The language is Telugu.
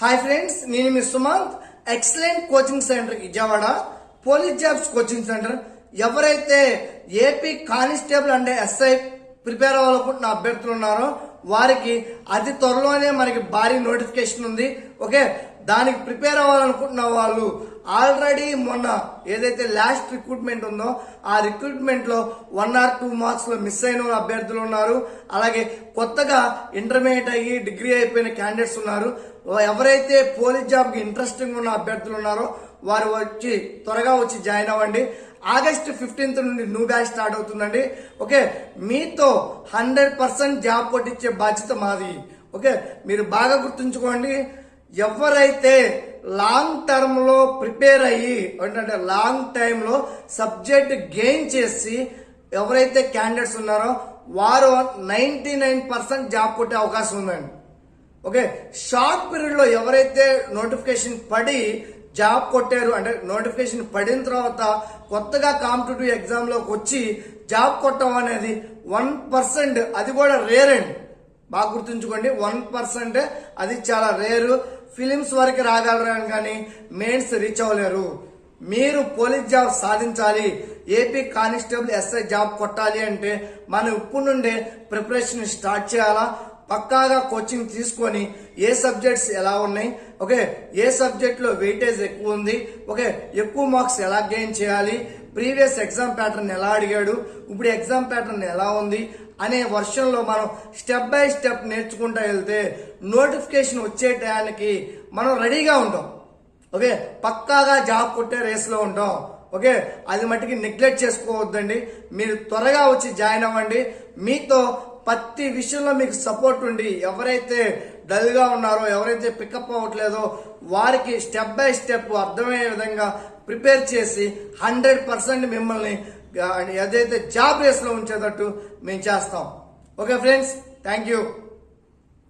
హాయ్ ఫ్రెండ్స్ నేను మీ Sumanth excellent coaching centre Vijayawada. Police jobs coaching centre ఎవరైతే ఏపీ కానిస్టేబుల్ అంటే ఎస్ఐ ప్రిపేర్ అవ్వాలనుకుంటున్న అభ్యర్థులు ఉన్నారో వారికి అతి త్వరలోనే మనకి భారీ నోటిఫికేషన్ ఉంది. ఓకే దానికి ప్రిపేర్ అవ్వాలనుకుంటున్న వాళ్ళు ఆల్రెడీ మొన్న ఏదైతే లాస్ట్ రిక్రూట్మెంట్ ఉందో ఆ రిక్రూట్మెంట్లో వన్ ఆర్ టూ మార్క్స్లో మిస్ అయిన అభ్యర్థులు ఉన్నారు. అలాగే కొత్తగా ఇంటర్మీడియట్ అయ్యి డిగ్రీ అయిపోయిన క్యాండిడేట్స్ ఉన్నారు. ఎవరైతే పోలీస్ జాబ్కి ఇంట్రెస్టింగ్ ఉన్న అభ్యర్థులు ఉన్నారో వారు వచ్చి త్వరగా వచ్చి జాయిన్ అవ్వండి. ఆగస్ట్ ఫిఫ్టీన్త్ నుండి న్యూ బ్యాచ్ స్టార్ట్ అవుతుందండి. ఓకే మీతో హండ్రెడ్ పర్సెంట్ జాబ్ కొట్టించే బాధ్యత మాది. ఓకే మీరు బాగా గుర్తుంచుకోండి. ఎవరైతే లాంగ్ టర్మ్లో ప్రిపేర్ అయ్యి ఏంటంటే లాంగ్ టైమ్లో సబ్జెక్ట్ గెయిన్ చేసి ఎవరైతే క్యాండిడేట్స్ ఉన్నారో వారు నైన్టీ నైన్ పర్సెంట్ జాబ్ కొట్టే అవకాశం ఉందండి. ఓకే? షార్ట్ పీరియడ్లో ఎవరైతే నోటిఫికేషన్ పడి జాబ్ కొట్టారు అంటే నోటిఫికేషన్ పడిన తర్వాత కొత్తగా కాంపిటేటివ్ ఎగ్జామ్లోకి వచ్చి జాబ్ కొట్టడం అనేది వన్ పర్సెంట్ అది కూడా రేర్ అండి. బాగా గుర్తుంచుకోండి వన్ పర్సెంట్ అది చాలా రేరు. ఫిలిమ్స్ వరకు రాగలరు కానీ మెయిన్స్ రీచ్ అవ్వలేరు. మీరు పోలీస్ జాబ్ సాధించాలి. ఏపీ కానిస్టేబుల్ ఎస్ఐ జాబ్ కొట్టాలి అంటే మనం ఇప్పుడు నుండే ప్రిపరేషన్ స్టార్ట్ చేయాలా? పక్కాగా కోచింగ్ తీసుకొని ఏ సబ్జెక్ట్స్ ఎలా ఉన్నాయి? ఓకే ఏ సబ్జెక్ట్లో వెయిటేజ్ ఎక్కువ ఉంది? ఓకే ఎక్కువ మార్క్స్ ఎలా గెయిన్ చేయాలి? ప్రీవియస్ ఎగ్జామ్ ప్యాటర్న్ ఎలా అడిగాడు? ఇప్పుడు ఎగ్జామ్ ప్యాటర్న్ ఎలా ఉంది? అనే వర్షంలో మనం స్టెప్ బై స్టెప్ నేర్చుకుంటూ వెళ్తే నోటిఫికేషన్ వచ్చే టయానికి మనం రెడీగా ఉంటాం. ఓకే? పక్కాగా జాబ్ కొట్టే రేస్లో ఉంటాం. ఓకే? అది మట్టికి నెగ్లెక్ట్ చేసుకోవద్దండి. మీరు త్వరగా వచ్చి జాయిన్ అవ్వండి. మీతో ప్రతి విషయంలో మీకు సపోర్ట్ ఉండి ఎవరైతే డల్గా ఉన్నారో ఎవరైతే పికప్ అవ్వట్లేదో వారికి స్టెప్ బై స్టెప్ అర్థమయ్యే విధంగా ప్రిపేర్ చేసి హండ్రెడ్ పర్సెంట్ మిమ్మల్ని ఏదైతే జాబ్ రేస్లో ఉంచేటట్టు మేము చేస్తాం. Okay friends thank you